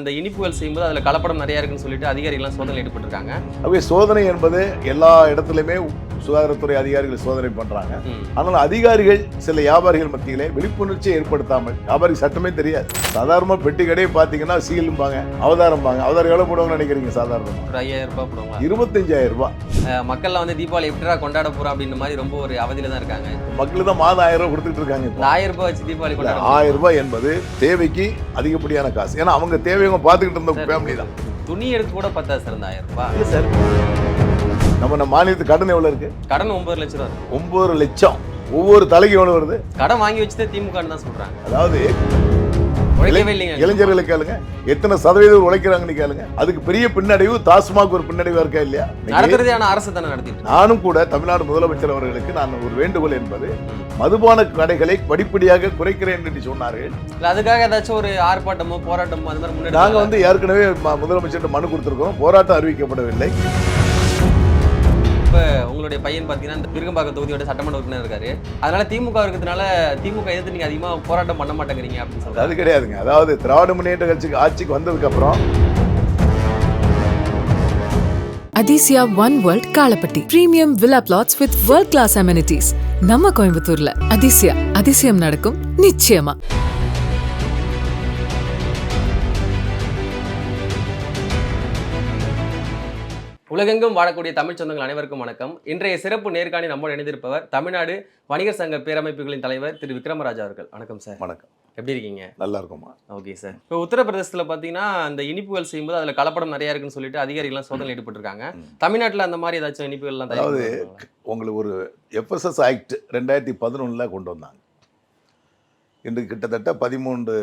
இந்த இனிப்புகள் செய்யும்போது அதில் கலப்படம் நிறையா இருக்குன்னு சொல்லிட்டு அதிகாரிகள்லாம் சோதனை ஈடுபட்டிருக்காங்க. அப்படியே சோதனை என்பது எல்லா இடத்துலையுமே சுகாதாரத்துறை அதிகாரிகள் சோதனை பண்றாங்க. ம். ஆனால் அதிகாரிகள் சில வியாபாரிகள் மத்தியிலே விழிப்புணர்ச்சியை ஏற்படுத்தாமல் வியாபாரி சட்டமே தெரியாது. சாதாரணமா பெட்டி கடையை பார்த்தீங்கன்னா சீலும்பாங்க அவதாரம்பாங்க. அவதாரம் எவ்வளவு போடுவாங்கன்னு நினைக்கிறீங்க சாதாரணமா? ஒரு ஐயாயிரம் ரூபாய் போடுவாங்க. இருபத்தஞ்சாயிரம் ரூபாய். மக்கள்லாம் வந்து தீபாவளி எப்படிடா கொண்டாட போறோம் அப்படின்ற மாதிரி ரொம்ப ஒரு அவதியில தான் இருக்காங்க. மக்களுக்கு தான் மாதம் ஆயிரம் ரூபாய் கொடுத்துட்டு இருக்காங்க ஆயிரம் ரூபாய் வச்சு தீபாவளி கொண்டாட ஆயிரம் ரூபாய் என்பது தேவைக்கு அதிகப்படியான காசு. ஏன்னா அவங்க தேவையவங்க பார்த்துக்கிட்டு இருந்த ஃபேமிலி தான். துணி எடுத்து கூட பத்தாது சார் இந்த ஆயிரம் ரூபாய். சார். நம்ம மாநிலத்து கடன் எவ்வளவு இருக்கு? கடன் ஒன்பது லட்சம் ரூபா. ஒன்பது லட்சம். ஒவ்வொரு தலைக்கு எவ்வளவு வருது? கடன் வாங்கி வச்சுட்டு திமுகன்னு தான் சொல்றாங்க. அதாவது இளைஞர்களுக்கு கேளுங்க. எத்தனை சதவீதம் உழைக்கிறாங்கன்னு கேளுங்க. அதுக்கு பெரிய பின்னடைவு டாஸ்மாக் ஒரு பின்னடைவா இருக்கா இல்லையா? நடத்துறதே அரசு தானே இருக்கு. நானும் கூட தமிழ்நாடு முதலமைச்சர் அவர்களுக்கு நான் ஒரு வேண்டுகோள் என்பது. மதுபான கடைகளை படிப்படியாக குறைக்கிறேன் என்று சொன்னார்கள். அதுக்காக ஏதாச்சும் ஒரு ஆர்ப்பாட்டமோ போராட்டமோ அது மாதிரி முன்னாடி நாங்க வந்து ஏற்கனவே ம- முதலமைச்சர்கிட்ட மனு கொடுத்திருக்கோம். போராட்டம் அறிவிக்கப்படவில்லை. இப்ப உங்களுடைய பையன் பாத்தீங்கன்னா இந்த விருகம்பாக்கம் தொகுதியோட சட்டமன்ற உறுப்பினர் இருக்காரு. அதனால திமுக இருக்கிறதுனால திமுக எதிர்த்து நீங்க அதிகமா போராட்டம் பண்ண மாட்டேங்கிறீங்க அப்படின்னு சொல்றாரு அது கிடையாதுங்க. அதாவது திராவிட முன்னேற்ற கட்சிக்கு ஆட்சிக்கு வந்ததுக்கு அப்புறம் Athisaya one world Kalapatti premium villa plots with world class amenities நம்ம கோயம்புத்தூர்ல அதிசயா அதிசயம் நடக்கும். நிச்சயமா. உலகெங்கும் வாழக்கூடிய தமிழ் சொந்தங்கள் அனைவருக்கும் வணக்கம். இன்றைய சிறப்பு நேர்காணி நம்மோடு இணைந்திருப்பவர் தமிழ்நாடு வணிகர் சங்க பேரமைப்புகளின் தலைவர் திரு விக்ரமராஜா அவர்கள். வணக்கம் சார். வணக்கம். எப்படி இருக்கீங்க? நல்லா இருக்குமா ஓகே சார். இப்போ உத்தரப்பிரதேசத்தில் பார்த்தீங்கன்னா அந்த இனிப்புகள் செய்யும்போது அதில் கலப்படம் நிறைய இருக்குன்னு சொல்லிட்டு அதிகாரிகள்லாம் சோதனை ஈடுபட்டிருக்காங்க. தமிழ்நாட்டில் அந்த மாதிரி ஏதாச்சும் இனிப்புகள்லாம் அதாவது? உங்களுக்கு ஒரு எஃப்எஸ்எஸ் ஆக்ட் ரெண்டாயிரத்தி பதினொன்றில் கொண்டு வந்தாங்க. இன்று கிட்டத்தட்ட பதிமூன்று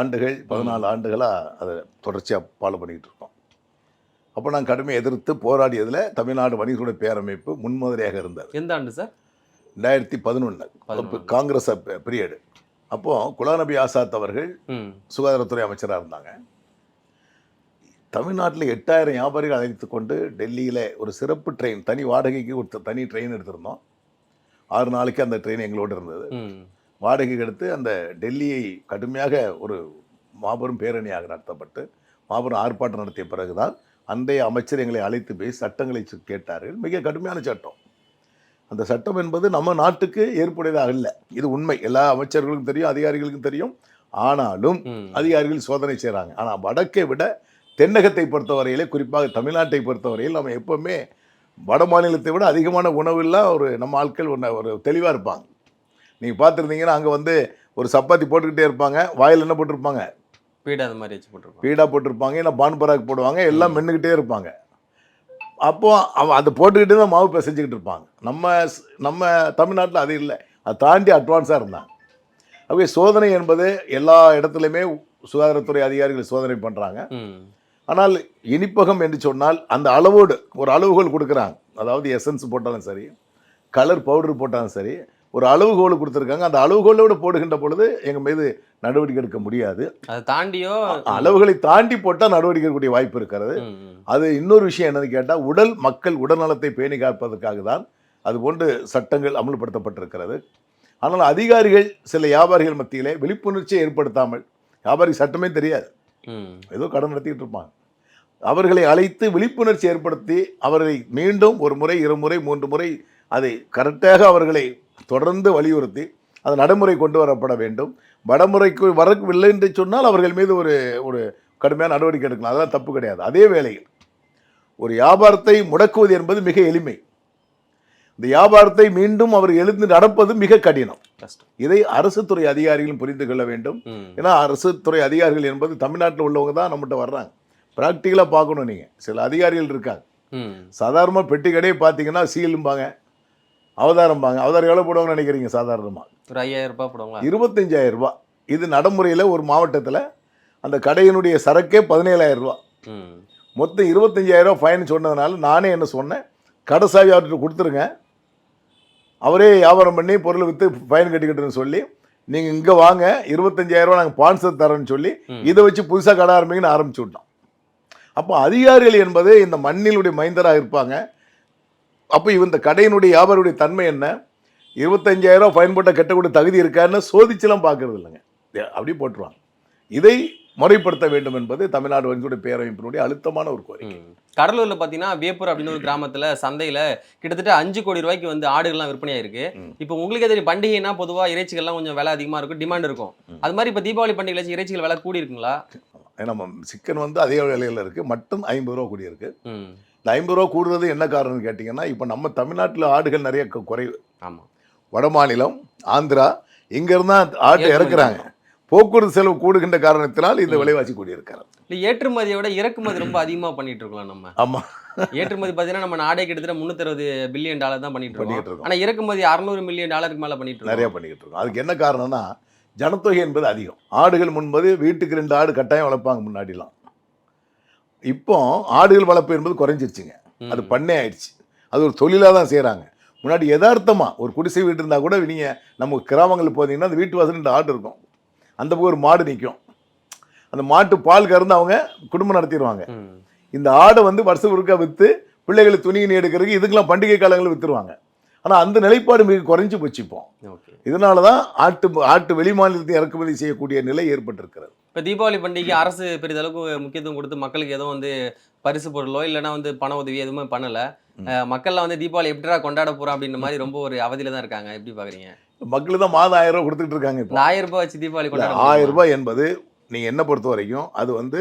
ஆண்டுகள் பதினாலு ஆண்டுகளாக அதை தொடர்ச்சியாக ஃபாலோ பண்ணிக்கிட்டு அப்போ நான் கடுமையை எதிர்த்து போராடியதில் தமிழ்நாடு வணிகர்களுடைய பேரமைப்பு முன்மாதிரியாக இருந்தது. எந்த ஆண்டு சார்? ரெண்டாயிரத்தி பதினொன்று. காங்கிரஸ் பீரியடு அப்போது குலாநபி ஆசாத் அவர்கள் சுகாதாரத்துறை அமைச்சராக இருந்தாங்க. தமிழ்நாட்டில் எட்டாயிரம் வியாபாரிகள் அழைத்து கொண்டு டெல்லியில் ஒரு சிறப்பு ட்ரெயின் தனி வாடகைக்கு ஒரு தனி ட்ரெயின் எடுத்திருந்தோம். ஆறு நாளைக்கு அந்த ட்ரெயின் எங்களோட இருந்தது. வாடகைக்கு எடுத்து அந்த டெல்லியை கடுமையாக ஒரு மாபெரும் பேரணியாக நடத்தப்பட்டு மாபெரும் ஆர்ப்பாட்டம் நடத்திய பிறகுதான் அன்றைய அமைச்சர் எங்களை அழைத்து போய் சட்டங்களை கேட்டார்கள் மிக கடுமையான சட்டம். அந்த சட்டம் என்பது நம்ம நாட்டுக்கு ஏற்புடையதாக இல்லை. இது உண்மை. எல்லா அமைச்சர்களுக்கும் தெரியும் அதிகாரிகளுக்கும் தெரியும். ஆனாலும் அதிகாரிகள் சோதனை செய்கிறாங்க ஆனால் வடக்கை விட தென்னகத்தை பொறுத்தவரையிலே குறிப்பாக தமிழ்நாட்டை பொறுத்தவரையில் நம்ம எப்போவுமே வட மாநிலத்தை விட அதிகமான உணவுலாம் ஒரு நம்ம ஆட்கள் ஒன்று ஒரு தெளிவாக இருப்பாங்க. நீங்கள் பார்த்துருந்தீங்கன்னா அங்கே வந்து ஒரு சப்பாத்தி போட்டுக்கிட்டே இருப்பாங்க. வாயில் என்ன போட்டிருப்பாங்க? பீடை அது மாதிரி வச்சு போட்டிருக்கோம் பீடா போட்டிருப்பாங்க இல்லை பான் பராக் போடுவாங்க எல்லாம் மென்னுக்கிட்டே இருப்பாங்க. அப்போ அவன் அதை போட்டுக்கிட்டு தான் மாவு பிசைஞ்சுக்கிட்டு இருப்பாங்க. நம்ம நம்ம தமிழ்நாட்டில் அது இல்லை. அதை தாண்டி அட்வான்ஸாக இருந்தாங்க. ஆகவே சோதனை என்பது எல்லா இடத்துலையுமே சுகாதாரத்துறை அதிகாரிகள் சோதனை பண்ணுறாங்க ஆனால் இனிப்பகம் என்று சொன்னால் அந்த அளவோடு ஒரு அளவுகோல் கொடுக்குறாங்க. அதாவது எசன்ஸ் போட்டாலும் சரி கலர் பவுடர் போட்டாலும் சரி ஒரு அளவுகோல் கொடுத்துருக்காங்க. அந்த அளவுகோலோடு போடுகின்ற பொழுது எங்கள் மீது நடவடிக்கை எடுக்க முடியாது. அதை தாண்டியோ? அளவுகளை தாண்டி போட்டால் நடவடிக்கை எடுக்கக்கூடிய வாய்ப்பு இருக்கிறது. அது இன்னொரு விஷயம் என்னன்னு கேட்டால் உடல் மக்கள் உடல்நலத்தை பேணி காப்பதற்காக தான் அதுபோன்று சட்டங்கள் அமல்படுத்தப்பட்டிருக்கிறது. ஆனால் அதிகாரிகள் சில வியாபாரிகள் மத்தியிலே விழிப்புணர்ச்சியை ஏற்படுத்தாமல் வியாபாரி சட்டமே தெரியாது. ஏதோ கடன் நடத்திட்டு இருப்பாங்க. அவர்களை அழைத்து விழிப்புணர்ச்சி ஏற்படுத்தி அவர்களை மீண்டும் ஒரு முறை இருமுறை மூன்று முறை அதை கரெக்டாக அவர்களை தொடர்ந்து வலியுறுத்தி அது நடைமுறை கொண்டு வரப்பட வேண்டும். வடமுறைக்கு வரவில்லை என்று சொன்னால் அவர்கள் மீது ஒரு ஒரு கடுமையான நடவடிக்கை எடுக்கலாம். அதெல்லாம் தப்பு கிடையாது. அதே வேளையில் ஒரு வியாபாரத்தை முடக்குவது என்பது மிக எளிமை. இந்த வியாபாரத்தை மீண்டும் அவர் எழுந்து நடப்பது மிக கடினம். இதை அரசு துறை அதிகாரிகளும் புரிந்து கொள்ள வேண்டும். ஏன்னா அரசு துறை அதிகாரிகள் என்பது தமிழ்நாட்டில் உள்ளவங்க தான் நம்மகிட்ட வர்றாங்க. ப்ராக்டிக்கலாக பார்க்கணும் நீங்கள் சில அதிகாரிகள் இருக்காங்க. சாதாரணமாக பெட்டி கடையை பார்த்தீங்கன்னா சீலும்பாங்க. அவதாரம்பாங்க அவதாரம் எவ்வளோ போடுவாங்கன்னு நினைக்கிறீங்க சாதாரணமாக ஒரு ஐயாயிரம் ரூபாய் போடுவாங்களா? இருபத்தஞ்சாயிரம் ரூபாய் இது நடைமுறையில் ஒரு மாவட்டத்தில் அந்த கடையினுடைய சரக்கே பதினேழாயிரம் ரூபா. மொத்தம் இருபத்தஞ்சாயிரம் ரூபா ஃபைன் சொன்னதுனால நானே என்ன சொன்னேன் கடை சாவி அவர்கிட்ட கொடுத்துருங்க. அவரே வியாபாரம் பண்ணி பொருளை விற்று ஃபைன் கட்டிக்கிட்டுன்னு சொல்லி நீங்கள் இங்கே வாங்க இருபத்தஞ்சாயிரம் ரூபா நாங்கள் ஸ்பான்சர் தரோன்னு சொல்லி. இதை வச்சு புதுசாக கடை ஆரம்பிங்கன்னு ஆரம்பிச்சு விட்டோம். அப்போ அதிகாரிகள் என்பது இந்த மண்ணிலுடைய மைந்தராக இருப்பாங்க. அப்போ இந்த கடையினுடைய வியாபாரியுடைய தன்மை என்ன இருபத்தஞ்சாயிரம் ஃபைன் போட்டால் கட்டக்கூடிய தகுதி இருக்கான்னு சோதிச்சுலாம் பார்க்கறது இல்லைங்க ஏ, அப்படியே போட்டுருவாங்க இதை முறைப்படுத்த வேண்டும் என்பது தமிழ்நாடு வங்கியுடைய பேரமைப்பினுடைய அழுத்தமான ஒரு கோரிக்கை. கடலூர்ல பாத்தீங்கன்னா வேப்பூர் அப்படின்னு ஒரு கிராமத்துல சந்தையில கிட்டத்தட்ட அஞ்சு கோடி ரூபாய்க்கு வந்து ஆடுகள்லாம் விற்பனையா இருக்கு. இப்போ உங்களுக்கே தெரியும் பண்டிகைனா பொதுவா இறைச்சிகள்லாம் கொஞ்சம் விலை அதிகமா இருக்கும் டிமாண்ட் இருக்கும். அது மாதிரி இப்ப தீபாவளி பண்டிகைல இறைச்சிகள் விலை கூடி இருக்குங்களா ஏன்னா நம்ம சிக்கன் வந்து அதே விலையில் இருக்குது மட்டன் ஐம்பது ரூபா கூடி இருக்கு. இந்த ஐம்பது ரூபா கூடுறது என்ன காரணம்னு கேட்டிங்கன்னா இப்போ நம்ம தமிழ்நாட்டில் ஆடுகள் நிறைய குறைவு. ஆமா. வட மாநிலம் ஆந்திரா இங்கேருந்து ஆட்டை இறக்குறாங்க. போக்குவரத்து செலவு கூடுகின்ற காரணத்தினால் இந்த விலைவாசி கூடியிருக்கிறது. இல்ல ஏற்றுமதியை விட இறக்குமதி ரொம்ப அதிகமா பண்ணிட்டு இருக்கலாம் நம்ம. ஆமாம் ஏற்றுமதி பாத்தீங்கன்னா நம்ம நாடே கிட்டத்தட்ட முன்னூத்தி பில்லியன் டாலர் தான் பண்ணிட்டு பண்ணிட்டு இருக்கோம் இருக்கோம். ஆனா இறக்குமதி அறுநூறு மில்லியன் டாலருக்கு மேல பண்ணிட்டு நிறைய பண்ணிக்கிட்டு இருக்கோம் அதுக்கு என்ன காரணம்னா ஜனத்தொகை என்பது அதிகம். ஆடுகள் முன்பது வீட்டுக்கு ரெண்டு ஆடு கட்டாயம் வளர்ப்பாங்க முன்னாடிலாம். இப்போ ஆடுகள் வளர்ப்பு என்பது குறைஞ்சிருச்சுங்க. அது பண்ணே ஆயிடுச்சு. அது ஒரு தொழிலாக தான் செய்கிறாங்க முன்னாடி யதார்த்தமா ஒரு குடிசை வீடு இருந்தால் கூட நீங்கள் நம்ம கிராமங்களில் போனீங்கன்னா அந்த வீட்டு வாசல் ரெண்டு ஆடு இருக்கும். அந்த பக்கம் ஒரு மாடு நிற்கும் அந்த மாட்டு பால் கறந்து அவங்க குடும்பம் நடத்திடுவாங்க. இந்த ஆடை வந்து வருஷம் ஒருக்கா விற்று பிள்ளைகளுக்கு துணிகிணி எடுக்கிறதுக்கு இதுக்கெல்லாம் பண்டிகை காலங்களில் விற்றுருவாங்க ஆனால் அந்த நிலைப்பாடு மிக குறைஞ்சு போச்சு இப்போ. இதனால தான் ஆட்டு ஆட்டு வெளி மாநிலத்தை இறக்குமதி செய்யக்கூடிய நிலை ஏற்பட்டிருக்கிறது. இப்ப தீபாவளி பண்டிகைக்கு அரசு பெரிதளவுக்கு முக்கியத்துவம் கொடுத்து மக்களுக்கு எதுவும் வந்து பரிசு பொருளோ இல்லைன்னா வந்து பண உதவி எதுவுமே பண்ணல. மக்கள்லாம் வந்து தீபாவளி எப்படிடா கொண்டாட போறோம் அப்படின்ற மாதிரி ரொம்ப ஒரு அவதியில தான் இருக்காங்க. எப்படி பாக்குறீங்க? மக்கள் தான் மாதம் ஆயிரம் ரூபாய் கொடுத்துட்டு இருக்காங்க இப்போ. ஆயிரம் ரூபாய் வச்சு தீபாவளி கொண்டாட ஆயிரம்? ரூபாய் என்பது நீங்கள் என்ன பொறுத்த வரைக்கும் அது வந்து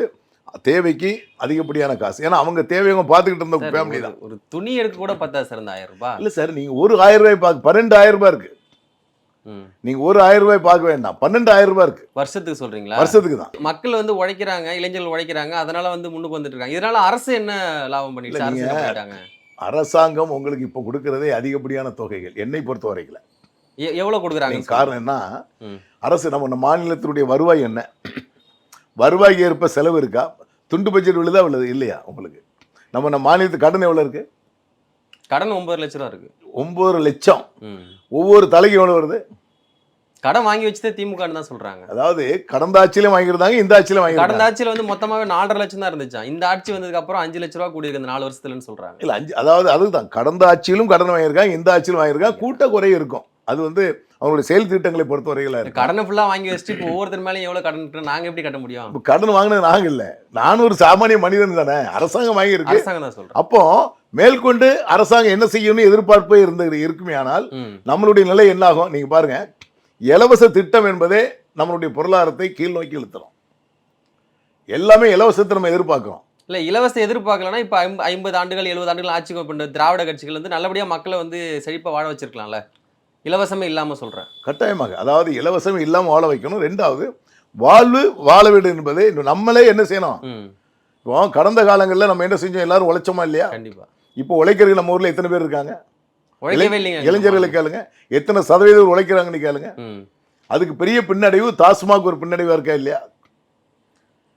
தேவைக்கு அதிகப்படியான காசு. ஏன்னா அவங்க தேவையவங்க பார்த்துக்கிட்டு இருந்த ஃபேமிலி தான். ஒரு துணி எடுக்க கூட பத்தாது சார் இந்த ஆயிரம் ரூபாய். இல்லை சார் நீங்கள் ஒரு ஆயிரம் ரூபாய் பார்க்க பன்னெண்டு ஆயிரம் ரூபாய் இருக்கு. ம். நீங்கள் ஒரு ஆயிரம் ரூபாய் பார்க்க வேண்டாம். பன்னெண்டு ஆயிரம் ரூபாய் இருக்கு. வருஷத்துக்கு சொல்றீங்களா? வருஷத்துக்கு தான். மக்கள் வந்து உழைக்கிறாங்க இளைஞர்கள் உழைக்கிறாங்க அதனால வந்து முன்னுக்கு வந்துட்டு இருக்காங்க. இதனால அரசு என்ன லாபம் நீங்க- பண்ணிட்டாங்க? அரசாங்கம் உங்களுக்கு இப்போ கொடுக்கறதே அதிகப்படியான தொகைகள். என்னை பொறுத்த வரைக்கும் எ- எவ்வளவு கொடுக்குறாங்க நீங்க காரணம் என்ன. அரசு நம்ம நம்ம மாநிலத்தினுடைய வருவாய் என்ன? வருவாய்க்கு ஏற்ப செலவு இருக்கா? துண்டு பட்ஜெட் விழுதா விழுது? இல்லையா உங்களுக்கு? நம்ம நம்ம மாநிலத்து கடன் எவ்வளோ இருக்கு? கடன் ஒன்பது லட்ச ரூபா இருக்கு. ஒம்பது லட்சம். ஒவ்வொரு தலைக்கு எவ்வளோ வருது? கடன் வாங்கி வச்சுதே திமுகன்னு தான் சொல்றாங்க. அதாவது கடந்த ஆட்சியிலும் வாங்கியிருந்தாங்க இந்த ஆட்சியிலும் கடந்த வாங்கியிருந்தாங்க ஆட்சியில வந்து மொத்தமாவே நாலரை லட்சம் தான் இருந்துச்சா? இந்த ஆட்சி வந்ததுக்கு அப்புறம் அஞ்சு லட்ச ரூபா கூடி இருக்கு நாலு வருஷத்துலன்னு சொல்றாங்க. இல்லை அஞ்சு அதாவது அதுதான் கடந்த ஆட்சியிலும் கடன் வாங்கியிருக்காங்க இந்த ஆட்சியிலும் வாங்கியிருக்காங்க. கூட்ட குறை இருக்கும். அது வந்து அவங்களுடைய செயல் திட்டங்களை பொறுத்த வரையில கடனை ஃபுல்லா வாங்கி வச்சுட்டு இப்போ ஒவ்வொருத்தர் மேலயும் எவ்வளவு கடன் இருக்கு நாங்க எப்படி கட்ட முடியும்? இப்போ கடன் வாங்கினது நாங்கள் இல்லை. நானும் ஒரு சாமானிய மனிதன் தானே. அரசாங்கம் வாங்கியிருக்கு. அரசாங்கம் தான் சொல்றேன் அப்போ மேற்கொண்டு அரசாங்கம் என்ன செய்யணும்னு எதிர்பார்ப்பே இருந்து இருக்குமே ஆனால். நம்மளுடைய நிலை என்னாகும்? நீங்க பாருங்க. இலவச திட்டம் என்பதே நம்மளுடைய பொருளாதாரத்தை கீழ் நோக்கி இழுத்துறோம் எல்லாமே இலவசத்தை நம்ம எதிர்பார்க்கிறோம். இல்ல இலவச எதிர்பார்க்கலன்னா இப்ப ஐம்ப- ஐம்பது ஆண்டுகள் எழுபது ஆண்டுகள் ஆட்சி பண்ண திராவிட கட்சிகள் வந்து நல்லபடியா மக்களை வந்து செழிப்பா வாழ வச்சிருக்கலாம்ல. இலவசமே இல்லாம சொல்றேன். கட்டாயமாக. அதாவது இலவசம் இல்லாமல் வாழ வைக்கணும். ரெண்டாவது வாழ்வு வாழ வீடு என்பது இன்னும் நம்மளே என்ன செய்யணும். இப்போ கடந்த காலங்களில் நம்ம என்ன செஞ்சோம்? எல்லாரும் உழைச்சோமா இல்லையா? கண்டிப்பா. இப்போ உழைக்கிறதுக்கு நம்ம ஊர்ல எத்தனை பேர் இருக்காங்க? இளைஞர்களை கேளுங்க. எத்தனை சதவீதம் உழைக்கிறாங்கன்னு கேளுங்க. அதுக்கு பெரிய பின்னடைவு டாஸ்மாக் ஒரு பின்னடைவா இருக்கா இல்லையா?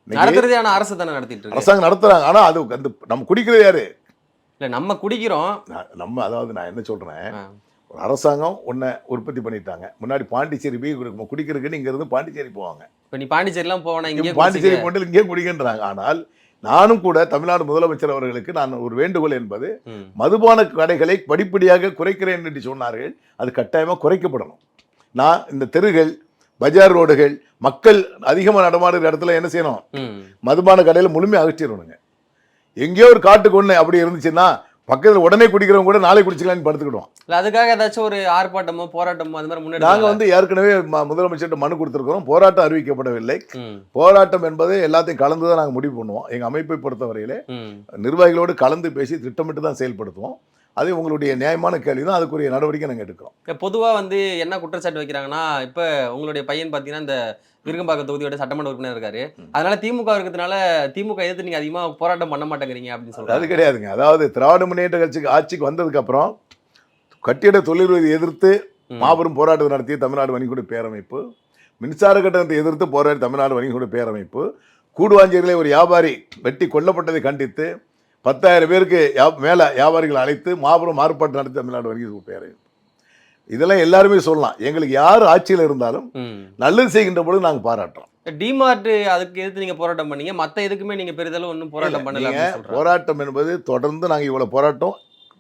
நடத்துறதே அரசு தானே நடத்திட்டு அரசாங்கம் நடத்துறாங்க. ஆனா அது அந்த நம்ம குடிக்கிறது யாரு? இல்ல நம்ம குடிக்கிறோம். நம்ம அதாவது நான் என்ன சொல்றேன். ஒரு அரசாங்கம் ஒன்றை உற்பத்தி பண்ணிட்டாங்க. முன்னாடி பாண்டிச்சேரி போய் குடி- குடிக்கிறதுக்குன்னு இங்க இருந்து பாண்டிச்சேரி போவாங்க. இப்ப நீ பாண்டிச்சேரிலாம் போனா இங்கே பாண்டிச்சேரி போட்டு இங்கே குடிக்கின்றாங்க. ஆனால் நானும் கூட தமிழ்நாடு முதலமைச்சர் அவர்களுக்கு நான் ஒரு வேண்டுகோள் என்பது. மதுபான கடைகளை படிப்படியாக குறைக்கிறேன் என்று சொன்னார்கள். அது கட்டாயமாக குறைக்கப்படணும். நான் இந்த தெருகள் பஜார் ரோடுகள் மக்கள் அதிகமாக நடமாடுற இடத்துல என்ன செய்யணும். மதுபான கடையில் முழுமையாக அகற்றிடணுங்க. எங்கேயோ ஒரு காட்டுக்கு ஒன்று அப்படி இருந்துச்சுன்னா பக்கத்தில் உடனே குடிக்கிறவங்க கூட நாளை குடிச்சிக்கலாம்னு படுத்துக்கிடுவோம். இல்ல அதுக்காக ஏதாச்சும் ஒரு ஆர்ப்பாட்டமோ போராட்டமோ அது மாதிரி முன்னாடி நாங்கள் வந்து ஏற்கனவே முதலமைச்சர்கிட்ட மனு கொடுத்துருக்கிறோம். போராட்டம் அறிவிக்கப்படவில்லை. போராட்டம் என்பது எல்லாத்தையும் கலந்து தான் நாங்கள் முடிவு பண்ணுவோம். எங்கள் அமைப்பை பொறுத்தவரையிலே. நிர்வாகிகளோடு கலந்து பேசி திட்டமிட்டு தான் செயல்படுத்துவோம். அது உங்களுடைய நியாயமான கேள்வி தான். அதுக்குரிய நடவடிக்கை நாங்கள் எடுக்கிறோம். இப்ப பொதுவா வந்து என்ன குற்றச்சாட்டு வைக்கிறாங்கன்னா இப்ப உங்களுடைய பையன் பாத்தீங்கன்னா இந்த விருகம்பாக்கம் தொகுதியோட சட்டமன்ற உறுப்பினர் இருக்காரு. அதனால திமுக இருக்கிறதுனால திமுக எதிர்த்து நீங்க அதிகமா போராட்டம் பண்ண மாட்டேங்கிறீங்க அப்படின்னு அது சொல்றாங்க கிடையாதுங்க அதாவது திராவிட முன்னேற்ற கட்சிக்கு ஆட்சிக்கு வந்ததுக்கப்புறம் கட்டிட தொழில்களை எதிர்த்து. மாபெரும் போராட்டம் நடத்திய தமிழ்நாடு வணிகூட பேரமைப்பு மின்சார கட்டணத்தை எதிர்த்து போராடி தமிழ்நாடு வணிகூட பேரமைப்பு கூடுவாஞ்சேரியிலே ஒரு வியாபாரி வெட்டி கொல்லப்பட்டதை கண்டித்து பத்தாயிரம் பேருக்கு மேல வியாபாரிகளை அழைத்து மாபெரும் ஆர்ப்பாட்டம் நடத்தி தமிழ்நாடு வணிக பேரமைப்பு இதெல்லாம் எல்லாருமே சொல்லலாம் எங்களுக்கு யார் ஆட்சியில் இருந்தாலும். நல்லது செய்கின்ற பொழுது நாங்கள் பாராட்டுறோம் டிமார்ட் அதுக்கு எதிர்த்து நீங்க போராட்டம் பண்ணீங்க மத்த எதுக்குமே நீங்க பெரிதளவு ஒன்றும் போராட்டம் பண்ணல போராட்டம் என்பது தொடர்ந்து நாங்கள் இவ்வளவு போராட்டம்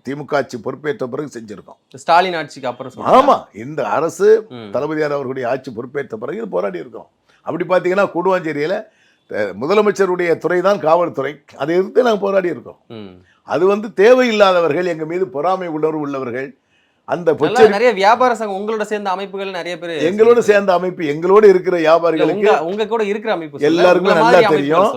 திமுக ஆட்சி பொறுப்பேற்ற பிறகு செஞ்சிருக்கோம் ஸ்டாலின் ஆட்சிக்கு அப்புறம் சொல்றாங்க. ஆமா இந்த அரசு. தளபதியார் அவர்களுடைய ஆட்சி பொறுப்பேற்ற பிறகு இது போராடி இருக்கோம் அப்படி பார்த்தீங்கன்னா கூடுவாஞ்சேரியில் முதலமைச்சருடைய துறை தான் காவல்துறை அதை எதிர்த்து நாங்கள் போராடி இருக்கோம். அது வந்து தேவையில்லாதவர்கள் எங்க மீது பொறாமை உணர்வு உள்ளவர்கள் அந்த நிறைய வியாபார சங்கம் உங்களோட சேர்ந்த அமைப்புகள் நிறைய பேர் எங்களோட சேர்ந்த அமைப்பு எங்களோட இருக்கிற வியாபாரிகளுக்கு உங்க கூட இருக்கிற அமைப்பு. எல்லாருக்கும் நல்லா தெரியும்.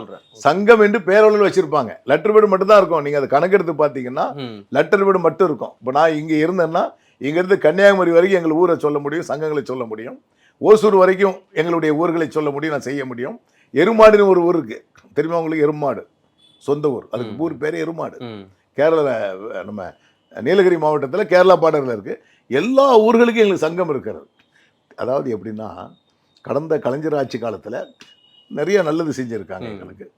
சங்கம் என்று பேரளவில் வச்சிருப்பாங்க. லெட்டர் பேடு மட்டும் தான் இருக்கும். நீங்க அதை கணக்கெடுத்து பார்த்தீங்கன்னா ம். லெட்டர் பேடு மட்டும் இருக்கும். இப்போ நான் இங்க இருந்தேன்னா இங்க இருந்து கன்னியாகுமரி வரைக்கும் எங்கள் ஊரை சொல்ல முடியும் சங்கங்களை சொல்ல முடியும். ஓசூர் வரைக்கும் எங்களுடைய ஊர்களை சொல்ல முடியும் நான் செய்ய முடியும். எருமாடுன்னு ஒரு ஊர் இருக்கு. தெரியுமா உங்களுக்கு? எருமாடு. சொந்த ஊர். அதுக்கு. ஊர் பேர் எருமாடு. கேரளா நம்ம நீலகிரி மாவட்டத்தில் கேரளா பார்டரில் இருக்கு. எல்லா ஊர்களுக்கும் எங்களுக்கு சங்கம் இருக்கிறது. அதாவது எப்படின்னா கடந்த கலைஞர் ஆட்சி காலத்தில் நிறைய நல்லது செஞ்சுருக்காங்க. எங்களுக்கு.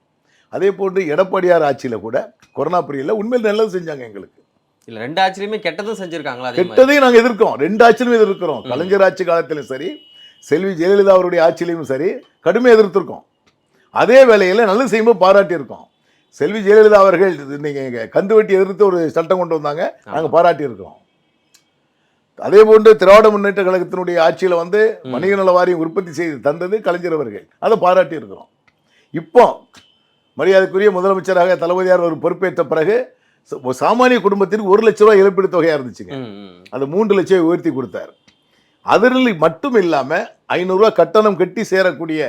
அதே போன்று எடப்பாடியார் ஆட்சியில் கூட கொரோனா பீரியடில் உண்மையில் நல்லது செஞ்சாங்க எங்களுக்கு. இல்ல ரெண்டு ஆட்சியிலுமே கெட்டதும் செஞ்சிருக்காங்களா கெட்டதையும் நாங்கள் எதிர்க்கிறோம். ரெண்டு ஆட்சியிலும் எதிர்க்கிறோம். கலைஞர் ஆட்சி காலத்திலும் சரி செல்வி ஜெயலலிதா அவருடைய ஆட்சியிலையும் சரி கடுமையாக எதிர்த்திருக்கோம். அதே வேளையில் நல்லது செய்யும்போது பாராட்டியிருக்கோம். செல்வி ஜெயலலிதா அவர்கள் நீங்கள் கந்து வெட்டி எதிர்த்து ஒரு சட்டம் கொண்டு வந்தாங்க. நாங்கள் பாராட்டியிருக்கிறோம். அதே போன்று திராவிட முன்னேற்ற கழகத்தினுடைய ஆட்சியில் வந்து ம். வணிக நல வாரியம் உற்பத்தி செய்து தந்தது கலைஞர் அவர்கள். அதை பாராட்டி இருக்கிறோம் இப்போ மரியாதைக்குரிய முதலமைச்சராக தளபதியார் ஒரு பொறுப்பேற்ற பிறகு சாமானிய குடும்பத்திற்கு ஒரு லட்ச ரூபாய் இழப்பீடு தொகையாக இருந்துச்சுங்க. அது மூன்று லட்சம் உயர்த்தி கொடுத்தார். அதில் மட்டும் இல்லாமல் ஐநூறுரூவா கட்டணம் கட்டி சேரக்கூடிய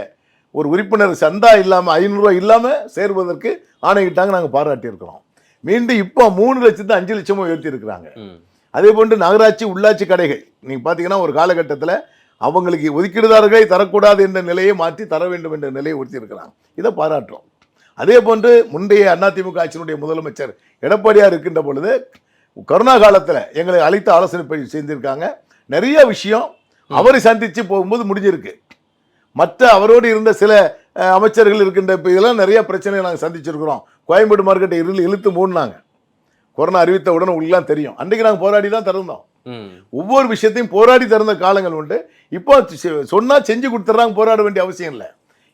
ஒரு உறுப்பினர் சந்தா இல்லாமல் ஐநூறுரூவா இல்லாமல் சேருவதற்கு ஆணையிட்டாங்க நாங்கள் பாராட்டியிருக்கிறோம். மீண்டும் இப்போ மூணு லட்சத்து அஞ்சு லட்சமும் உயர்த்தி இருக்கிறாங்க. ம். அதே போன்று நகராட்சி உள்ளாட்சி கடைகள் நீங்கள் பார்த்தீங்கன்னா ஒரு காலகட்டத்தில் அவங்களுக்கு ஒதுக்கீடுதாரர்களை தரக்கூடாது என்ற நிலையை மாற்றி தர வேண்டும் என்ற நிலையை உறுத்தியிருக்கிறாங்க இதை பாராட்டுறோம். அதே போன்று முந்தைய அதிமுக ஆட்சியினுடைய முதலமைச்சர் எடப்பாடியார் இருக்கின்ற பொழுது கொரோனா காலத்தில் எங்களை அழைத்து ஆலோசனை பணி செஞ்சிருக்காங்க நிறைய விஷயம் அவரை சந்தித்து போகும்போது முடிஞ்சிருக்கு. மற்ற அவரோடு இருந்த சில அமைச்சர்கள் இருக்கின்ற இப்போ இதெல்லாம் நிறைய பிரச்சனைகளை நாங்கள் சந்திச்சிருக்கிறோம். கோயம்பேடு மார்க்கெட்டை இருள் இழுத்து மூடினாங்க. கொரோனா அறிவித்த உடனே உங்களுக்குலாம் தெரியும். அன்றைக்கு நாங்கள் போராடி தான் திறந்தோம். ஒவ்வொரு விஷயத்தையும் போராடி திறந்த காலங்கள் உண்டு. இப்போ செ- சொன்னா செஞ்சு கொடுத்துட்றாங்க போராட வேண்டிய அவசியம் இல்லை.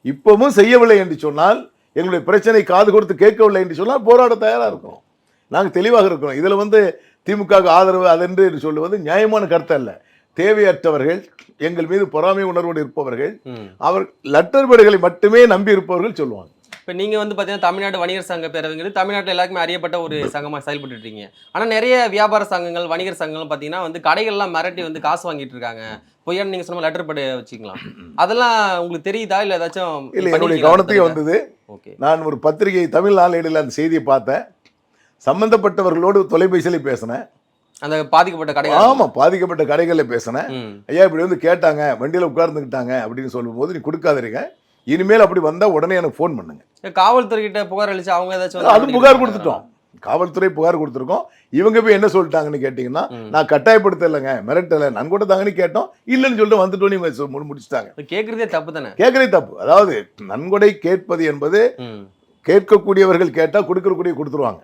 இப்பவும் செய்யவில்லை என்று சொன்னால் எங்களுடைய பிரச்சனை காது கொடுத்து கேட்கவில்லை என்று சொன்னால் போராட தயாராக இருக்கிறோம். நாங்கள் தெளிவாக இருக்கிறோம். இதில் வந்து திமுக ஆதரவு அதென்று என்று சொல்லுவது நியாயமான கருத்து அல்ல. தேவையற்றவர்கள் எங்கள் மீது பொறாமை உணர்வோடு இருப்பவர்கள். அவர் லெட்டர் பேடுகளை மட்டுமே நம்பி இருப்பவர்கள் சொல்லுவாங்க. இப்ப நீங்க வந்து பாத்தீங்கன்னா தமிழ்நாடு வணிகர் சங்க பேரவைங்கிறது தமிழ்நாட்டுல எல்லாருக்குமே அறியப்பட்ட ஒரு சங்கமா செயல்பட்டு இருக்கீங்க ஆனா நிறைய வியாபார சங்கங்கள் வணிகர் சங்கங்கள் பாத்தீங்கன்னா வந்து கடைகள்லாம் மிரட்டி வந்து காசு வாங்கிட்டு இருக்காங்க. பொய்யான்னு நீங்க சொன்ன லெட்டர் படி வச்சுக்கலாம். அதெல்லாம் உங்களுக்கு தெரியுதா? இல்ல ஏதாச்சும் இல்லை என்னுடைய கவனத்துக்கு வந்தது. ஓகே. நான் ஒரு பத்திரிகை தமிழ் நாளேடில் அந்த செய்தியை பார்த்தேன். சம்பந்தப்பட்டவர்களோடு தொலைபேசியில் பேசினேன். அந்த பாதிக்கப்பட்ட கடை ஆமாம் பாதிக்கப்பட்ட கடைகளில் பேசினேன். ஐயா இப்படி வந்து கேட்டாங்க வண்டியில் உட்கார்ந்துக்கிட்டாங்க அப்படின்னு சொல்லும்போது நீ கொடுக்காதீங்க. இனிமேல் அப்படி வந்தால் உடனே எனக்கு ஃபோன் பண்ணுங்க. காவல்துறை கிட்ட புகார் அளிச்சு அவங்க ஏதாச்சும் அது புகார்? கொடுத்துட்டோம். காவல்துறை புகார் கொடுத்துருக்கோம். இவங்க போய் என்ன சொல்லிட்டாங்கன்னு கேட்டிங்கன்னா. நான் கட்டாயப்படுத்தலைங்க மிரட்டலை நன்கொடை தாங்கன்னு கேட்டோம். இல்லைன்னு சொல்லிட்டு வந்துட்டோம் நீங்க முடிச்சிட்டாங்க. இது கேக்குறதே தப்பு தானே? கேட்கறதே தப்பு. அதாவது நன்கொடை கேட்பது என்பது. கேட்கக்கூடியவர்கள் கேட்டால் கொடுக்கக்கூடிய கொடுத்துருவாங்க.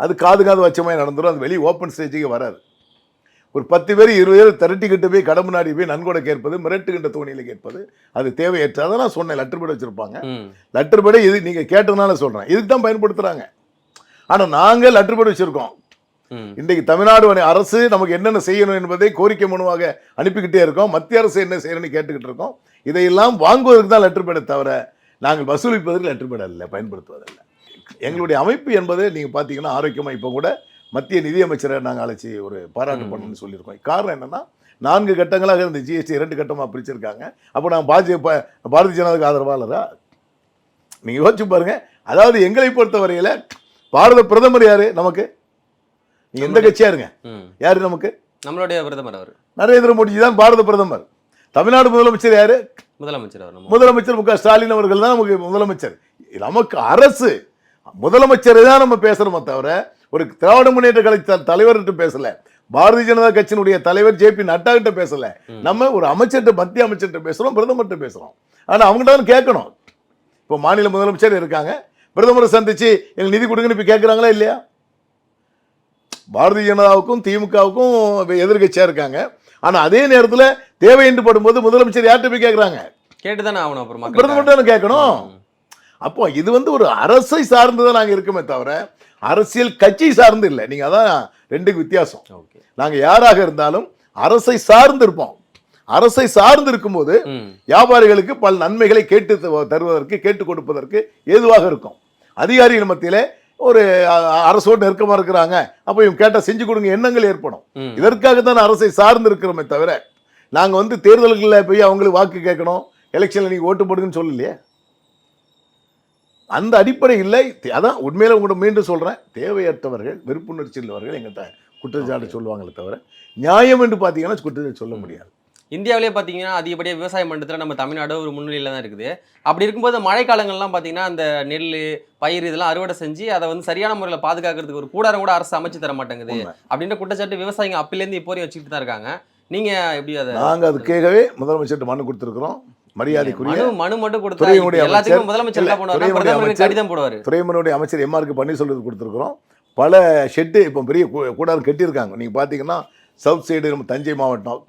அது காது காது வச்சமாக நடந்துடும் அது வெளியே ஓப்பன் ஸ்டேஜுக்கு வராது. ஒரு பத்து பேர் இருபது பேர் திரட்டிக்கிட்டு போய் கடை முன்னாடி போய் நன்கொடை கேட்பது மிரட்டுகின்ற தோணியில் கேட்பது அது தேவையற்ற. அதை நான் சொன்னேன். லெட்டர் பேட் வச்சுருப்பாங்க. ம். லெட்டர் பேடை இது நீங்கள் கேட்டதுனால சொல்கிறேன் இதுக்கு தான் பயன்படுத்துகிறாங்க ஆனால் நாங்கள் லெட்டர் பேட் வச்சுருக்கோம். இன்றைக்கு தமிழ்நாடு அரசு நமக்கு என்னென்ன செய்யணும் என்பதை கோரிக்கை மனுவாக அனுப்பிக்கிட்டே இருக்கோம். மத்திய அரசு என்ன செய்யணும்னு கேட்டுக்கிட்டு இருக்கோம். இதையெல்லாம் வாங்குவதற்கு தான் லெட்டர் பேடை தவிர நாங்கள் வசூலிப்பதற்கு லெட்டர் பேட் அல்ல பயன்படுத்துவதில்லை. எங்களுடைய அமைப்பு என்பது நீங்கள் பார்த்தீங்கன்னா ஆரோக்கியமாக இப்போ கூட மத்திய நிதியமைச்சரை நாங்கள் அழைச்சி ஒரு பாராட்டு. பண்ணணும்னு சொல்லியிருக்கோம். காரணம் என்னன்னா நான்கு கட்டங்களாக இந்த ஜிஎஸ்டி இரண்டு கட்டமாக பிரிச்சிருக்காங்க. அப்போ நான் பாஜக பாரதிய ஜனதாக்கு ஆதரவாளரா? நீங்கள் யோசிச்சு பாருங்க. அதாவது எங்களை பொறுத்தவரையில் பாரத பிரதமர் யாரு நமக்கு? எந்த கட்சியா இருங்க. யாரு நமக்கு? நம்மளுடைய பிரதமர் அவர். நரேந்திர மோடிஜி தான் பாரத பிரதமர். தமிழ்நாடு முதலமைச்சர் யாரு? முதலமைச்சர் முதலமைச்சர் மு க ஸ்டாலின் அவர்கள் தான் நமக்கு முதலமைச்சர். நமக்கு அரசு முதலமைச்சரை தான் நம்ம பேசுறோமே தவிர ஒரு திராவிட முன்னேற்ற கழக தலைவர்கிட்ட பேசல. பாரதிய ஜனதா கட்சியினுடைய தலைவர் ஜே பி நட்டா கிட்ட பேசல. நம்ம ஒரு அமைச்சர்கிட்ட மத்திய அமைச்சர்கிட்ட பேசுறோம் பிரதமர்கிட்ட பேசுறோம். ஆனா அவங்ககிட்ட தான் கேட்கணும். இப்போ மாநில முதலமைச்சர் இருக்காங்க. பிரதமரை சந்திச்சு எங்களுக்கு நிதி கொடுங்கன்னு இப்போ கேட்குறாங்களா இல்லையா? பாரதிய ஜனதாவுக்கும் திமுகவுக்கும் எதிர்கட்சியா இருக்காங்க. ஆனா அதே நேரத்துல தேவை என்று படும்போது முதலமைச்சர் யார்கிட்ட போய் கேட்குறாங்க? கேட்டுதானே ஆகணும் அப்புறம்? மக்கள் பிரதமர் தானே கேட்கணும். அப்போ இது வந்து ஒரு அரசை சார்ந்து தான் நாங்கள் இருக்கமே தவிர அரசியல் கட்சி சார்ந்து இல்லை. நீங்கள் அதான் ரெண்டுக்கு வித்தியாசம். நாங்கள் யாராக இருந்தாலும் அரசை சார்ந்து இருப்போம் அரசை சார்ந்து இருக்கும்போது வியாபாரிகளுக்கு பல நன்மைகளை கேட்டு தருவதற்கு கேட்டு கொடுப்பதற்கு ஏதுவாக இருக்கும். அதிகாரிகள் மத்தியிலே ஒரு அரசோடு நெருக்கமா இருக்கிறாங்க. அப்போ இவங்க கேட்டா செஞ்சு கொடுங்க எண்ணங்கள் ஏற்படும். இதற்காக தான் அரசை சார்ந்து இருக்கிறோமே தவிர நாங்க வந்து தேர்தல்களில் போய் அவங்களுக்கு வாக்கு கேட்கணும் எலெக்ஷன்ல நீங்க ஓட்டு போடுங்கன்னு சொல்லலையே. அந்த அடிப்படை இல்லை. தே- அதான் உண்மையில உங்கள்கிட்ட மீண்டும் சொல்றேன். தேவையற்றவர்கள் வெறுப்புணர்ச்சி உள்ளவர்கள் எங்கிட்ட குற்றச்சாட்டு சொல்லுவாங்களே தவிர நியாயம் என்று பார்த்தீங்கன்னா குற்றச்சாட்டு சொல்ல முடியாது. இந்தியாவிலே பார்த்தீங்கன்னா அதிகப்படியாக விவசாய மண்டலத்தில் நம்ம தமிழ்நாடு ஒரு முன்னிலையில் தான் இருக்குது. அப்படி இருக்கும்போது மழைக்காலங்கள்லாம் பார்த்தீங்கன்னா அந்த நெல் பயிர் இதெல்லாம் அறுவடை செஞ்சு அதை வந்து சரியான முறையில் பாதுகாக்கிறதுக்கு ஒரு கூடாரம் கூட அரசு அமைச்சு தர மாட்டேங்குது. அப்படின்ற குற்றச்சாட்டு விவசாயிங்க அப்பிலேருந்து இப்போ வச்சுக்கிட்டு தான் இருக்காங்க. நீங்க எப்படி அதை நாங்க அதுக்காகவே முதலமைச்சர்கிட்ட மனு கொடுத்திருக்கிறோம். மரியாதைக்குரிய மனு மட்டும் கொடுத்தா எல்லாத்துக்கும் முதலமைச்சர். கடிதம் போடுவாரு துறைமுகனுடைய அமைச்சர் எம்ஆருக்கு பன்னீர்செல்வத்துக்கு கொடுத்துருக்குறோம் பல ஷெட்டு இப்போ பெரிய கூ- கூடாரம் கட்டியிருக்காங்க நீங்கள் பார்த்தீங்கன்னா சவுத் சைடு நம்ம தஞ்சை மாவட்டம்.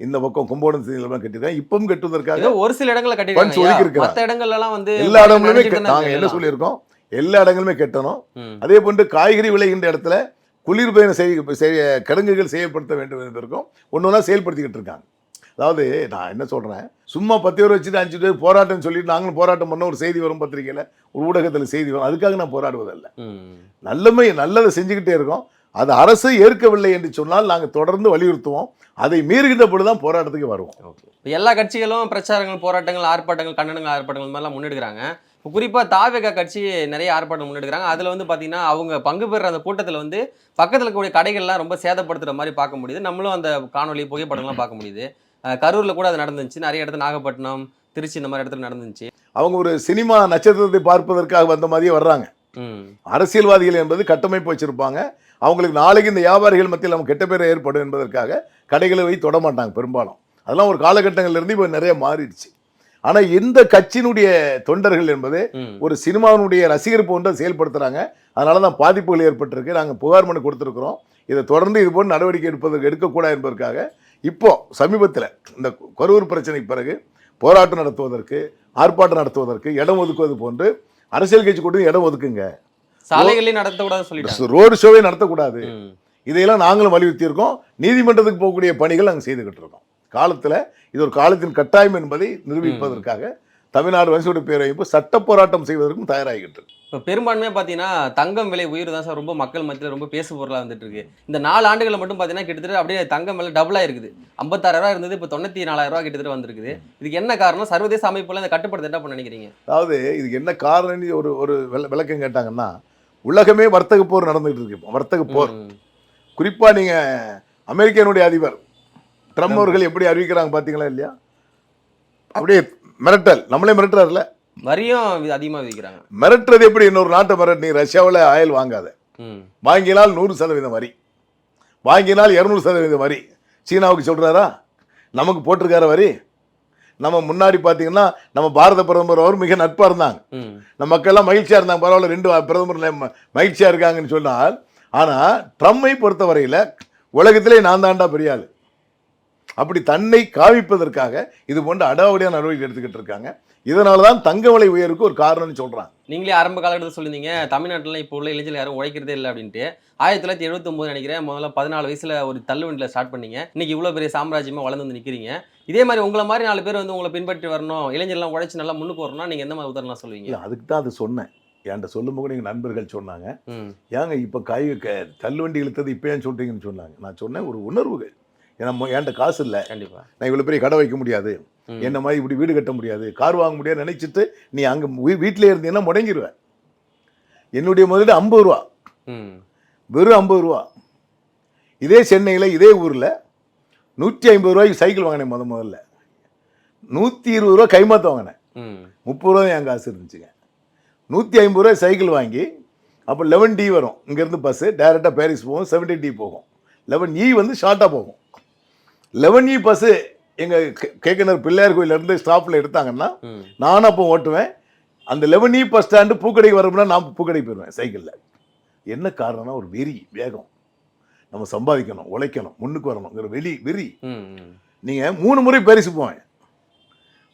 இந்த பக்கம் கும்பகோணம் சைடுலாம் கட்டியிருக்காங்க இப்பவும் கட்டுவதற்காக ஒரு சில இடங்கள்ல Funds கட்டிருக்காங்க ஒதுக்கி ஐயா. இருக்கிறாங்க. மத்த இடங்கள்ல எல்லாம் வந்து எல்லா இடங்களுமே நினைச்சிட்டு கெ- தான் நாங்க என்ன சொல்லியிருக்கோம் எல்லா இடங்களுமே கட்டணும். அதே போன்று காய்கறி விளைகின்ற இடத்துல குளிர்பயணம் செய்ய செய்ய கிடங்குகள் செயல்படுத்த வேண்டும் என்பதற்கும் ஒன்று ஒன்றா செயல்படுத்திக்கிட்டு இருக்காங்க அதாவது நான் என்ன சொல்றேன் சும்மா பத்து பேர் வச்சுட்டு அஞ்சு பேர் போராட்டம் சொல்லிட்டு நாங்களும் போராட்டம் பண்ண ஒரு செய்தி வரும் பத்திரிக்கையில் ஒரு ஊடகத்தில் செய்தி வரும். அதுக்காக நான் போராடுவதல்ல. நல்லமை நல்லதை செஞ்சுக்கிட்டே இருக்கோம். அது அரசு ஏற்கவில்லை என்று சொன்னால் நாங்கள் தொடர்ந்து வலியுறுத்துவோம். அதை மீறுகின்ற பொழுதுதான் போராட்டத்துக்கு வருவோம். ஓகே. இப்போ எல்லா கட்சிகளும் பிரச்சாரங்கள் போராட்டங்கள் ஆர்ப்பாட்டங்கள் கண்டனங்கள் ஆர்ப்பாட்டங்கள் மாதிரிலாம் முன்னெடுக்கிறாங்க. இப்போ குறிப்பாக தாவேகா கட்சி நிறைய ஆர்ப்பாட்டம் முன்னெடுக்கிறாங்க. அதில் வந்து பார்த்தீங்கன்னா அவங்க பங்கு பெறுற அந்த கூட்டத்தில் வந்து பக்கத்தில் இருக்கக்கூடிய கடைகள்லாம் ரொம்ப சேதப்படுத்துகிற மாதிரி பார்க்க முடியுது. நம்மளும் அந்த காணொலி புகைப்படம்லாம் பார்க்க முடியுது. கரூர்ல கூட அது நடந்துச்சு. நிறைய இடத்துல நாகப்பட்டினம் திருச்சி இந்த மாதிரி இடத்துல நடந்துச்சு. அவங்க ஒரு சினிமா நட்சத்திரத்தை பார்ப்பதற்காக வந்த மாதிரியே வர்றாங்க. அரசியல்வாதிகள் என்பது கட்டமைப்பு வச்சிருப்பாங்க. அவங்களுக்கு நாளைக்கு இந்த வியாபாரிகள் மத்தியில் நம்ம கெட்ட பேர் ஏற்படும் என்பதற்காக கடைகளை வை தொட மாட்டாங்க பெரும்பாலும். அதெல்லாம் ஒரு காலகட்டங்கள்ல இருந்து இப்போ நிறைய மாறிடுச்சு. ஆனால் இந்த கட்சியினுடைய தொண்டர்கள் என்பது ஒரு சினிமாவினுடைய ரசிகர் போன்று செயல்படுத்துறாங்க. அதனால தான் பாதிப்புகள் ஏற்பட்டிருக்கு. நாங்கள் புகார் மனு கொடுத்துருக்குறோம். இதை தொடர்ந்து இது போன்ற நடவடிக்கை எடுப்பதற்கு எடுக்கக்கூடாது என்பதற்காக இப்போ சமீபத்தில் இந்த கரூர் பிரச்சனைக்கு பிறகு போராட்டம் நடத்துவதற்கு ஆர்ப்பாட்டம் நடத்துவதற்கு இடம் ஒதுக்குவது போன்று அரசியல் கட்சி கொண்டு இடம் ஒதுக்குங்க. சாலைகளையும் நடத்தக்கூடாதுன்னு சொல்லிட்டாங்க. ரோடு ஷோவே நடத்தக்கூடாது. இதையெல்லாம் நாங்களும் வலியுறுத்தி இருக்கோம் நீதிமன்றத்துக்கு போகக்கூடிய பணிகள் நாங்கள் செய்துக்கிட்டு இருக்கோம். காலத்தில் இது ஒரு காலத்தின் கட்டாயம் என்பதை நிரூபிப்பதற்காக தமிழ்நாடு வரிசையுடைய பேரமைப்பு சட்ட போராட்டம் செய்வதற்கும் தயாராகிட்டு இருக்கு இப்போ பெரும்பான்மையாக பார்த்தீங்கன்னா தங்கம் விலை உயர் தான் சார் ரொம்ப மக்கள் மத்தியில் ரொம்ப பேசு பொருளாக வந்துட்டு இருக்கு இந்த நாலு ஆண்டுகளில் மட்டும் பார்த்தீங்கன்னா கிட்டத்தட்ட அப்படியே தங்கம் விலை டபுளாக இருக்குது. ஐம்பத்தாயிரம் ரூபா இருந்தது இப்போ தொண்ணூற்றி நாலாயிரம் ரூபா கிட்டத்தட்ட வந்திருக்குது. இதுக்கு என்ன காரணம்? சர்வதேச அமைப்புல இந்த கட்டுப்படுத்த என்ன பண்ண நினைக்கிறீங்க? அதாவது இதுக்கு என்ன காரணம்னு ஒரு ஒரு விள- விளக்கம் கேட்டாங்கன்னா உலகமே வர்த்தக போர் நடந்துகிட்டு இருக்கு இப்போ. வர்த்தக போர். குறிப்பாக நீங்கள் அமெரிக்கனுடைய அதிபர் ட்ரம்ப் அவர்கள் எப்படி அறிவிக்கிறாங்க பார்த்தீங்களா இல்லையா? அப்படியே மிரட்டல். நம்மளே மிரட்டுறாருல வரியும் அதிகமாக விதிக்கிறாங்க. மிரட்டுறது எப்படி? இன்னொரு நாட்டை மிரட்டு நீ ரஷ்யாவில் ஆயில் வாங்காத. வாங்கினால் நூறு சதவீதம் வரி. வாங்கினால் இரநூறு சதவீதம் வரி. சீனாவுக்கு சொல்கிறாரா நமக்கு போட்டிருக்கார வரி. நம்ம முன்னாடி பார்த்தீங்கன்னா நம்ம பாரத பிரதமர் அவர் மிக நட்பாக இருந்தாங்க. நம்ம மக்கள்லாம் மகிழ்ச்சியாக இருந்தாங்க. பரவாயில்ல ரெண்டு பிரதமர் மகிழ்ச்சியாக இருக்காங்கன்னு சொன்னால் ஆனால் ட்ரம்மை பொறுத்தவரையில் உலகத்திலே நான் தாண்டா பெரிய ஆளு. அப்படி தன்னை காவிப்பதற்காக இது போன்ற அடாவடியான நடவடிக்கை எடுத்துக்கிட்டு இருக்காங்க. இதனால தான் தங்க விலை உயருக்கு ஒரு காரணம்னு சொல்கிறாங்க நீங்களே ஆரம்ப காலகட்டத்தில் சொல்லியிருந்தீங்க தமிழ்நாட்டில் இப்போ உள்ள இளைஞர்கள் யாரும் உழைக்கிறதே இல்லை அப்படின்ட்டு. ஆயிரத்தி தொள்ளாயிரத்தி எழுபத்தொம்போது நினைக்கிறேன் முதல்ல பதினாலு வயசுல ஒரு தள்ளுவண்டியில் ஸ்டார்ட் பண்ணீங்க. இன்னைக்கு இவ்வளோ பெரிய சாம்ராஜ்யமாக வளர்ந்து வந்து நிற்கிறீங்க இதே மாதிரி உங்களை மாதிரி நாலு பேர் வந்து உங்களை பின்பற்றி வரணும் இளைஞர்லாம் உழைச்சி நல்லா முன்னுக்கு வரணும்னா நீங்கள் எந்த மாதிரி உதாரணம் சொல்லுவீங்க? அதுக்கு தான் அது சொன்னேன். என்கிட்ட சொல்லும்போது எங்கள் நண்பர்கள் சொன்னாங்க. ஏங்க இப்போ கை க தள்ளுவண்டி இழுத்தது இப்போ ஏன் சொல்கிறீங்கன்னு சொன்னாங்க. நான் சொன்னேன் ஒரு உணர்வுகள் ஏன்னா என்கிட்ட காசு இல்லை. கண்டிப்பா. நான் இவ்வளோ பெரிய கடை வைக்க முடியாது. என்ன மாதிரி இப்படி வீடு கட்ட முடியாது. கார் வாங்க முடியாது நினைச்சிட்டு நீ அங்கே வீட்டிலே இருந்தீங்கன்னா முடங்கிடுவேன் என்னுடைய முதலீடு ஐம்பது ரூபா. ம். வெறும் ஐம்பது ரூபா. இதே சென்னையில் இதே ஊரில் நூற்றி ஐம்பது ரூபாய்க்கு சைக்கிள் வாங்கினேன் முத முதல்ல. நூற்றி இருபது ரூபா கைமாத்த வாங்கினேன். முப்பது ரூபா என் காசு இருந்துச்சுங்க. நூற்றி ஐம்பது ரூபாய் சைக்கிள் வாங்கி அப்போ லெவன் டி வரும். இங்கேருந்து பஸ்ஸு டைரெக்டாக பாரிஸ் போகும் செவன்டி டி போகும். லெவன் இ வந்து ஷார்ட்டாக போகும். லெவன் இ பஸ்ஸு எங்கள் கேக்கனர் பிள்ளையார் கோயிலேருந்து ஸ்டாப்பில் எடுத்தாங்கன்னா நானும் அப்போ ஓட்டுவேன். அந்த லெவன் இ பஸ் ஸ்டாண்டு பூக்கடைக்கு வரோம்னா நான் பூக்கடைக்கு போயிடுவேன் சைக்கிளில். என்ன காரணம்னா ஒரு வெறி வேகம். நம்ம சம்பாதிக்கணும் உழைக்கணும் முன்னுக்கு வரணுங்கிற வெளி வெறி. நீங்கள் மூணு முறை பாரிஸ் போவேன்.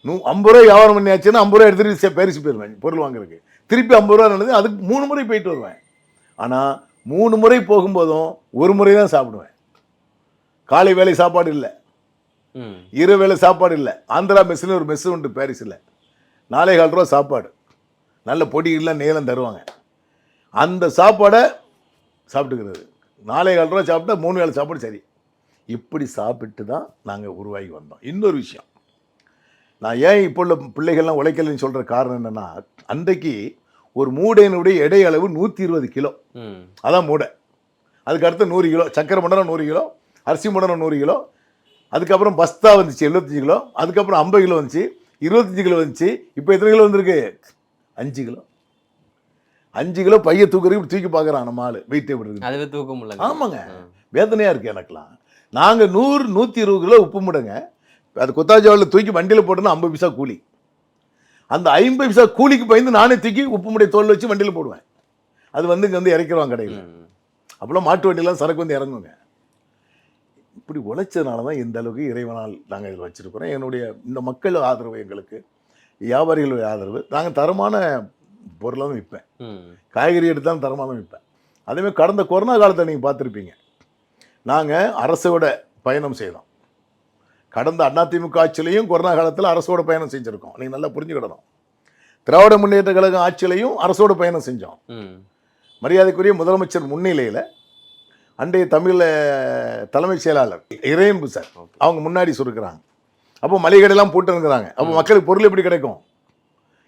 நூ ஐம்பது ரூபாய் வியாபாரம் பண்ணியாச்சுன்னா ஐம்பது ரூபா எடுத்துகிட்டு சே- பாரிஸ் போயிடுவேன் பொருள் வாங்குறதுக்கு. திருப்பி ஐம்பது ரூபா நடந்து அதுக்கு மூணு முறை போயிட்டு வருவேன். ஆனால் மூணு முறை போகும்போதும் ஒரு முறை தான் சாப்பிடுவேன். காலை வேலை சாப்பாடு இல்லை. இரு வேளை சாப்பாடு இல்லை. ஆந்திரா மெஸ்ஸுன்னு ஒரு மெஸ்ஸு உண்டு பாரிஸில். நாலே கால் ரூபா சாப்பாடு. நல்ல பொடிகள்லாம் நீளம் தருவாங்க. அந்த சாப்பாடை சாப்பிட்டுக்கிறது. நாலே கால் ரூபா சாப்பிட்டா மூணு வேளை சாப்பாடு சரி. இப்படி சாப்பிட்டு தான் நாங்கள் உருவாகி வந்தோம். இன்னொரு விஷயம். நான் ஏன் இப்போ உள்ள பிள்ளைகள்லாம் உழைக்கலைன்னு சொல்கிற காரணம் என்னென்னா அன்றைக்கு ஒரு மூடையினுடைய எடை அளவு நூற்றி இருபது கிலோ. அதான் மூடை. அதுக்கு அடுத்து நூறு கிலோ. சக்கரை மண்டலம் நூறு கிலோ. அரிசி மண்டலம் நூறு கிலோ. அதுக்கப்புறம் பஸ்தா வந்துச்சு எழுபத்தஞ்சு கிலோ. அதுக்கப்புறம் ஐம்பது கிலோ வந்துச்சு. இருபத்தஞ்சு கிலோ வந்துச்சு. இப்போ எத்தனை கிலோ வந்திருக்கு? அஞ்சு கிலோ. அஞ்சு கிலோ பைய தூக்குறதுக்கு இப்படி தூக்கி பார்க்குறான் நம்ம ஆள். வெயிட் எப்படி இருக்கு அதுவே தூக்க முடியல ஆமாங்க. வேதனையாக இருக்குது எனக்கெல்லாம். நாங்கள் நூறு நூற்றி இருபது கிலோ உப்பு முடுங்க. அது கொத்தாஜாவில் தூக்கி வண்டியில் போட்டோன்னா ஐம்பது பைசா கூலி. அந்த ஐம்பது பைசா கூலிக்கு பயந்து நானே தூக்கி உப்பு முடைய தோல் வச்சு வண்டியில் போடுவேன். அது வந்து இங்கே வந்து இறக்கிடுவாங்க கடையில். அப்போல்லாம் மாட்டு வண்டியெல்லாம் சரக்கு வந்து இறங்குங்க. இப்படி உழைச்சதுனால தான் இந்த அளவுக்கு இறைவனால் நாங்கள் இதில் வச்சுருக்கிறோம். என்னுடைய இந்த மக்கள் ஆதரவு எங்களுக்கு வியாபாரிகளுடைய ஆதரவு. நாங்கள் தரமான பொருளாக தான் விற்பேன். காய்கறி எடுத்து தான் தரமாக தான் விற்பேன். அதேமாதிரி கடந்த கொரோனா காலத்தை நீங்கள் பார்த்துருப்பீங்க. நாங்கள் அரசோட பயணம் செய்தோம். கடந்த அதிமுக ஆட்சியிலையும் கொரோனா காலத்தில் அரசோட பயணம் செஞ்சுருக்கோம். நீங்கள் நல்லா புரிஞ்சுக்கிடணும். திராவிட முன்னேற்ற கழகம் ஆட்சியிலையும் அரசோட பயணம் செஞ்சோம். மரியாதைக்குரிய முதலமைச்சர் முன்னிலையில் அன்றைய தமிழ் தலைமைச் செயலாளர் இறையன்பு சார். அவங்க முன்னாடி சுருக்குறாங்க. அப்போ மளிகை கடையெல்லாம் போட்டுருக்குறாங்க. அப்போ மக்களுக்கு பொருள் எப்படி கிடைக்கும்?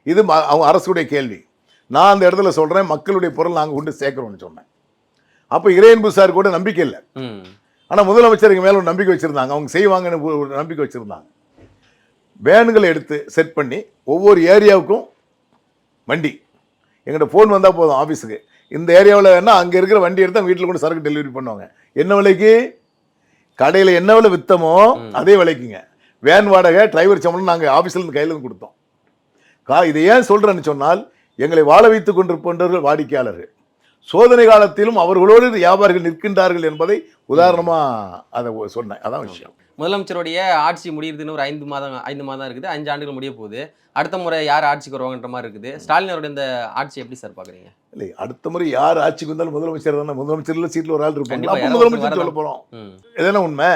இது அவங்க அரசுடைய கேள்வி. நான் அந்த இடத்துல சொல்கிறேன் மக்களுடைய பொருள் நாங்கள் கொண்டு சேர்க்குறோம்னு சொன்னேன். அப்போ இறையன்பு சார் கூட நம்பிக்கை இல்லை. ஆனால் முதலமைச்சருக்கு மேலே ஒரு நம்பிக்கை வச்சுருந்தாங்க. அவங்க செய்வாங்கன்னு ஒரு- நம்பிக்கை வச்சுருந்தாங்க. வேனுங்களை எடுத்து செட் பண்ணி ஒவ்வொரு ஏரியாவுக்கும் வண்டி. எங்கிட்ட ஃபோன் வந்தால் போதும் ஆஃபீஸுக்கு இந்த ஏரியாவில் வேணா அங்கே இருக்கிற வண்டி எடுத்து வீட்டில் கொண்டு சரக்கு டெலிவரி பண்ணுவாங்க. என்ன விலைக்கு? கடையில் என்ன விலை விற்றமோ அதே விலைக்குங்க. வேன் வாடகை டிரைவர் சம்பளம் நாங்கள் ஆஃபீஸ்லேருந்து கையில் இருந்து கொடுத்தோம். கா இதை ஏன் சொல்கிறேன்னு சொன்னால் எங்களை வாழ வைத்துக் கொண்டிருப்பவர்கள் வாடிக்கையாளர்கள். சோதனை காலத்திலும் அவர்களோடு வியாபாரிகள் நிற்கின்றார்கள் என்பதை உதாரணமாக அதை சொன்னேன். அதான் விஷயம். முதலமைச்சருடைய ஆட்சி முடியுதுன்னு ஒரு ஐந்து மாதம் ஐந்து மாதம் இருக்குது. அஞ்சு ஆண்டுகள் முடிய போகுது. அடுத்த முறை யார் ஆட்சிக்கு வருவாங்கன்ற மாதிரி இருக்குது. ஸ்டாலின் அவருடைய இந்த ஆட்சி எப்படி சார் பாக்குறீங்க? இல்லை அடுத்த முறை யார் ஆட்சிக்கு வந்தாலும் முதலமைச்சர் தானே. முதலமைச்சரில் சீட்டில் ஒரு ஆள் இருப்பாங்க. முதலமைச்சர் சொல்ல போகிறோம் ம். இதுதானே உண்மை?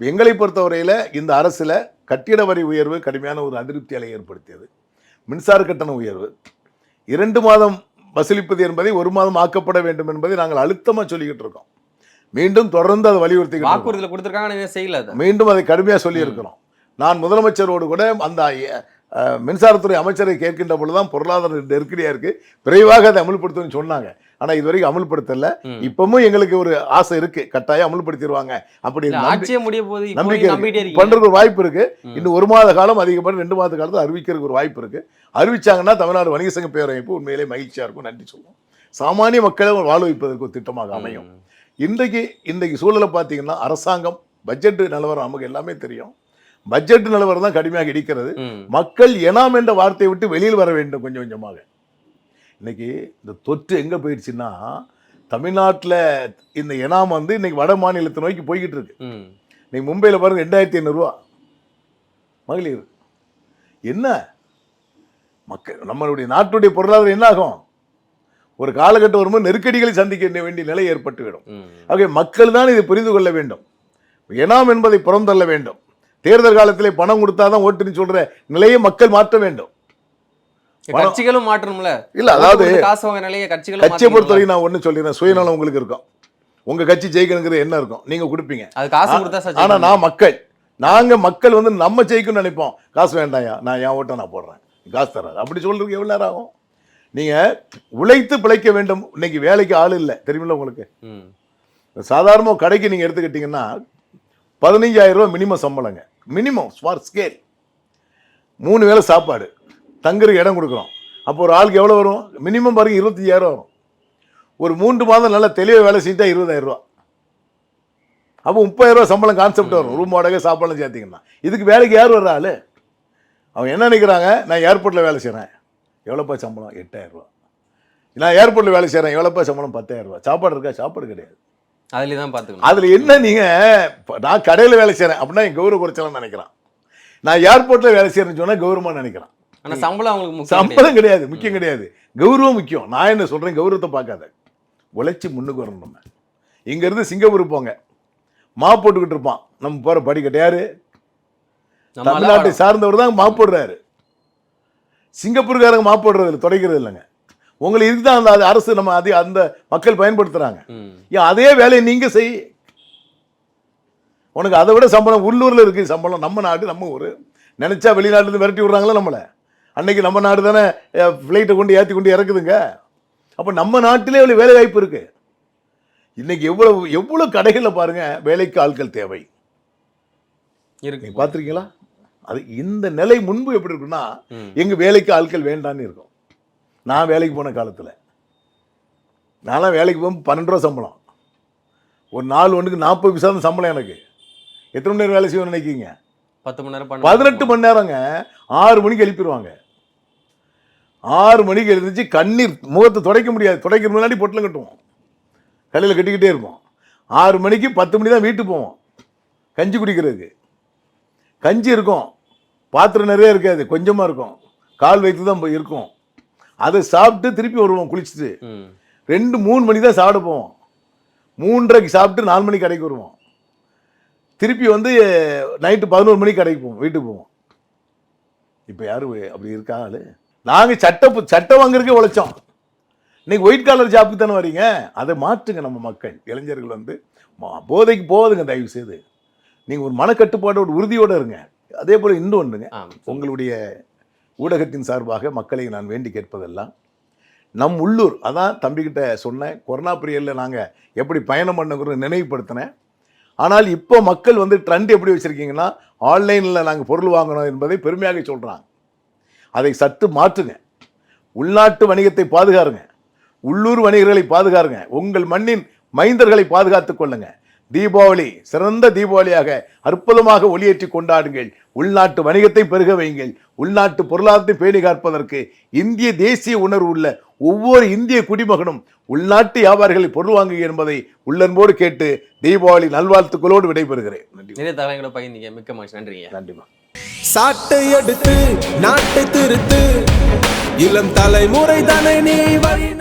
எங்களை பொறுத்தவரையில் இந்த அரசில் கட்டிட வரி உயர்வு கடுமையான ஒரு அதிருப்தி அலை ஏற்படுத்தியது. மின்சார கட்டண உயர்வு. இரண்டு மாதம் வசூலிப்பது என்பதை ஒரு மாதம் ஆக்கப்பட வேண்டும் என்பதை நாங்கள் அழுத்தமாக சொல்லிக்கிட்டு இருக்கோம். மீண்டும் தொடர்ந்து அதை இருக்கோம். வாக்குறுதியில் கொடுத்துருக்காங்க செய்யல மீண்டும் அதை கடுமையாக சொல்லியிருக்கிறோம். நான் முதலமைச்சரோடு கூட அந்த மின்சாரத்துறை அமைச்சரை கேட்கின்ற பொழுதுதான் பொருளாதார நெருக்கடியாக இருக்கு. விரைவாக அதை அமல்படுத்தும்னு சொன்னாங்க. ஆனால் இதுவரைக்கும் அமல்படுத்தல. ம். இப்பவும் எங்களுக்கு ஒரு ஆசை இருக்கு. கட்டாயம் அமல்படுத்திடுவாங்க. அப்படி நம்பிக்கை பண்றதுக்கு ஒரு வாய்ப்பு இருக்கு. இன்னும் ஒரு மாத காலம் அதிகப்படி ரெண்டு மாத காலத்தில் அறிவிக்கிறதுக்கு ஒரு வாய்ப்பு இருக்கு. அறிவிச்சாங்கன்னா தமிழ்நாடு வணிக சங்க பேரமைப்பு உண்மையிலே மகிழ்ச்சியா இருக்கும். நன்றி சொல்லுவோம். சாமானிய மக்களை வாழ வைப்பதற்கு ஒரு திட்டமாக அமையும். இன்றைக்கு இன்றைக்கு சூழலை பார்த்தீங்கன்னா அரசாங்கம் பட்ஜெட் நிலவரம் நமக்கு எல்லாமே தெரியும். பட்ஜெட் நிலவரம் தான் கடுமையாக இடிக்கிறது. மக்கள் எனாம் என்ற வார்த்தையை விட்டு வெளியில் வர வேண்டும் கொஞ்சம் கொஞ்சமாக. இன்னைக்கு இந்த தொற்று எங்கே போயிடுச்சுன்னா தமிழ்நாட்டில் இந்த எனாம் வந்து இன்னைக்கு வட மாநிலத்தை நோக்கி போய்கிட்டு இருக்கு. ம். இன்னைக்கு மும்பையில் பாருங்க ரெண்டாயிரத்தி ஐநூறுரூவா மகளிர். என்ன? மக்கள் நம்மளுடைய நாட்டுடைய பொருளாதாரம் என்ன ஆகும்? ஒரு காலகட்டம் வரும்போது நெருக்கடிகளை சந்திக்க வேண்டிய நிலை ஏற்பட்டுவிடும். ஆகவே மக்கள் தான் இதை புரிந்து கொள்ள வேண்டும். எனாம் என்பதை புறந்தள்ள வேண்டும். தேர்தல் காலத்திலே பணம் கொடுத்தாதான் ஓட்டுன்னு சொல்ற நிலையை மக்கள் மாற்ற வேண்டும். கட்சிகளும் மாற்றணும்ல? இல்ல அதாவது கட்சியை. பொறுத்தவரைக்கும் நான் ஒண்ணு சொல்லிடுறேன் சுயநலம் உங்களுக்கு இருக்கும். உங்க கட்சி ஜெயிக்கணுங்கிறது என்ன இருக்கும்? நீங்க கொடுப்பீங்க. அது காசு கொடுத்தா ஆனா நான் மக்கள். நாங்க மக்கள் வந்து நம்ம ஜெயிக்கணும்னு நினைப்போம். காசு வேண்டாம்யா நான் என் ஓட்டை நான் போடுறேன். காசு தராது. அப்படி சொல்றதுக்கு எவ்வளவு நேரம் ஆகும்? நீங்க உழைத்து பிழைக்க வேண்டும். இன்னைக்கு வேலைக்கு ஆள் இல்லை. தெரியுமில்ல உங்களுக்கு? ம். சாதாரண கடைக்கு நீங்கள் எடுத்துக்கிட்டிங்கன்னா பதினஞ்சாயிரம் ரூபாய் மினிமம் சம்பளங்க. மினிமம் ஃபார் ஸ்கேல் மூணு வேளை சாப்பாடு. தங்குறதுக்கு இடம் கொடுக்குறோம். அப்போ ஒரு ஆளுக்கு எவ்வளோ வரும்? மினிமம் பாருங்க இருபத்தஞ்சாயிரம் வரும். ஒரு மூன்று மாதம் நல்லா தெளிவாக வேலை செஞ்சுட்டா இருபதாயிரம் ரூபா அப்போ முப்பதாயிரம் ரூபா சம்பளம் கான்செப்ட் வரும். ரூம் வாடகை சாப்பாடுலாம் சேர்த்திங்கன்னா. இதுக்கு வேலைக்கு யார் வர்ற ஆளு? அவங்க என்ன நினைக்கிறாங்க? நான் ஏர்போர்ட்டில் வேலை செய்கிறேன் எவ்வளோப்பா சம்பளம்? எட்டாயிரம் ரூபா நான் ஏர்போர்ட்டில் வேலை செய்கிறேன் எவ்வளோப்பா சம்பளம்? பத்தாயிரம் ரூபா சாப்பாடு இருக்கா? சாப்பாடு கிடையாது. அதுலயே தான் பாத்துக்கணும். அதுல என்ன நீங்க இப்ப நான் கடையில வேலை செய்றேன் அப்படின்னா என் கௌரவ குறைச்சலாம் நினைக்கிறான். நான் ஏர்போர்ட்ல வேலை செய்யறேன்னு சொன்னா கௌரவமா நினைக்கிறான். ஆனா சம்பளம் அவங்களுக்கு. சம்பளம் கிடையாது. முக்கியம் கிடையாது. கௌரவம் முக்கியம். நான் என்ன சொல்றேன்? கௌரவத்தை பார்க்காத. உழைச்சி முன்னுக்கு வரணும் நம்ம. இங்க இருந்து சிங்கப்பூர் போங்க. மா போட்டுக்கிட்டு இருப்பான். நம்ம போற படிக்கட்டு யாரு? நம்ம தமிழ்நாட்டை சார்ந்தவர் தான் மாப்படுறாரு சிங்கப்பூர்காரங்க மாப்படுறது இல்லை தொடக்கிறது இல்லைங்க. உங்களுக்கு இதுதான் அந்த அது அரசு நம்ம அது அந்த மக்கள். ஏன் அதே வேலையை நீங்க செய். உனக்கு அதை விட சம்பளம் உள்ளூர்ல இருக்கு. சம்பளம் நம்ம நாடு நம்ம ஊர். நினைச்சா வெளிநாட்டுல இருந்து விரட்டி விடுறாங்களா நம்மளை? அன்னைக்கு நம்ம நாடு தானே ஃப்ளைட்டை கொண்டு ஏற்றி கொண்டு இறக்குதுங்க. அப்போ நம்ம நாட்டிலே இவ்வளவு வேலை வாய்ப்பு இருக்கு. இன்னைக்கு எவ்வளவு எவ்வளவு கடைகளில் பாருங்க வேலைக்கு ஆட்கள் தேவை. இருக்கு. பார்த்துருக்கீங்களா அது இந்த நிலை முன்பு எப்படி இருக்குன்னா. எங்க வேலைக்கு ஆட்கள் வேண்டான்னு இருக்கும். நான் வேலைக்கு போன காலத்துல. நான்லாம் வேலைக்கு போகும்போது பன்னெண்டு ரூபா சம்பளம். ஒரு நாலு ஒன்றுக்கு நாற்பது தான் சம்பளம் எனக்கு. எத்தனை மணி நேரம் வேலை செய்வேன்னு நினைக்கிங்க பத்து மணி நேரம் பதினெட்டு மணி நேரங்க. ஆறு மணிக்கு எழுப்பிடுவாங்க. ஆறு மணிக்கு எழுந்துச்சு கண்ணீர் முகத்தை துடைக்க முடியாது. துடைக்கிற முன்னாடி பொட்டலம் கட்டுவோம். கல்லில் கட்டிக்கிட்டே இருப்போம். ஆறு மணிக்கு பத்து மணி தான் வீட்டுக்கு போவோம். கஞ்சி குடிக்கிறதுக்கு. கஞ்சி இருக்கும். பாத்திரம் நிறைய இருக்காது கொஞ்சமாக இருக்கும். கால் வைத்து தான் போய் இருக்கும். அதை சாப்பிட்டு திருப்பி வருவோம் குளிச்சுட்டு. ரெண்டு மூணு மணி தான் சாப்பிட போவோம். மூன்றரைக்கு சாப்பிட்டு நாலு மணிக்கு கடைக்கு வருவோம். திருப்பி வந்து நைட்டு பதினோரு மணிக்கு கடைக்கு போவோம் வீட்டுக்கு போவோம். இப்போ யாரும் அப்படி இருக்கா ஆளு? நாங்கள் சட்டை சட்டை வாங்குறதுக்கே உழைச்சோம். இன்னைக்கு ஒயிட் காலர் ஜாப்புக்கு தானே வரீங்க? அதை மாற்றுங்க நம்ம மக்கள். இளைஞர்கள் வந்து போதைக்கு போகாதுங்க தயவு செய்து நீங்கள் ஒரு மனக்கட்டுப்பாடு ஒரு உறுதியோடு இருங்க. அதே போல் இன்னொன்றுங்க. உங்களுடைய ஊடகத்தின் சார்பாக மக்களை நான் வேண்டி கேட்பதெல்லாம் நம் உள்ளூர் அதான் தம்பிக்கிட்ட சொன்னேன் கொரோனா பீரியடில் நாங்கள் எப்படி பயணம் பண்ணுங்கிறத நினைவுபடுத்தினேன். ஆனால் இப்போ மக்கள் வந்து ட்ரெண்ட் எப்படி வச்சுருக்கீங்கன்னா ஆன்லைனில் நாங்கள் பொருள் வாங்கணும் என்பதை பெருமையாக சொல்கிறாங்க அதை சற்று மாற்றுங்க. உள்நாட்டு வணிகத்தை பாதுகாருங்க. உள்ளூர் வணிகர்களை பாதுகாருங்க. உங்கள் மண்ணின் மைந்தர்களை பாதுகாத்துக் கொள்ளுங்க. தீபாவளி சிறந்த தீபாவளியாக அற்புதமாக ஒளியேற்றி கொண்டாடுங்கள். உள்நாட்டு வணிகத்தை பெருக வையுங்கள். உள்நாட்டு பொருளாதாரத்தை பேணி காப்பதற்கு இந்திய தேசிய உணர்வு உள்ள ஒவ்வொரு இந்திய குடிமகனும் உள்நாட்டு வியாபாரிகளை பொருள் வாங்குக என்பதை உள்ளன்போடு கேட்டு தீபாவளி நல்வாழ்த்துக்களோடு விடைபெறுகிறேன். நன்றி. நிறைய தகவல்களை பகிர்ந்தீங்க. மிக்க மகிழ்ச்சி. நன்றிங்க. நன்றிமா சாட்டை எடுத்து நாட்டை திருத்து. இளம் தலைமுறை தானே நீ வழி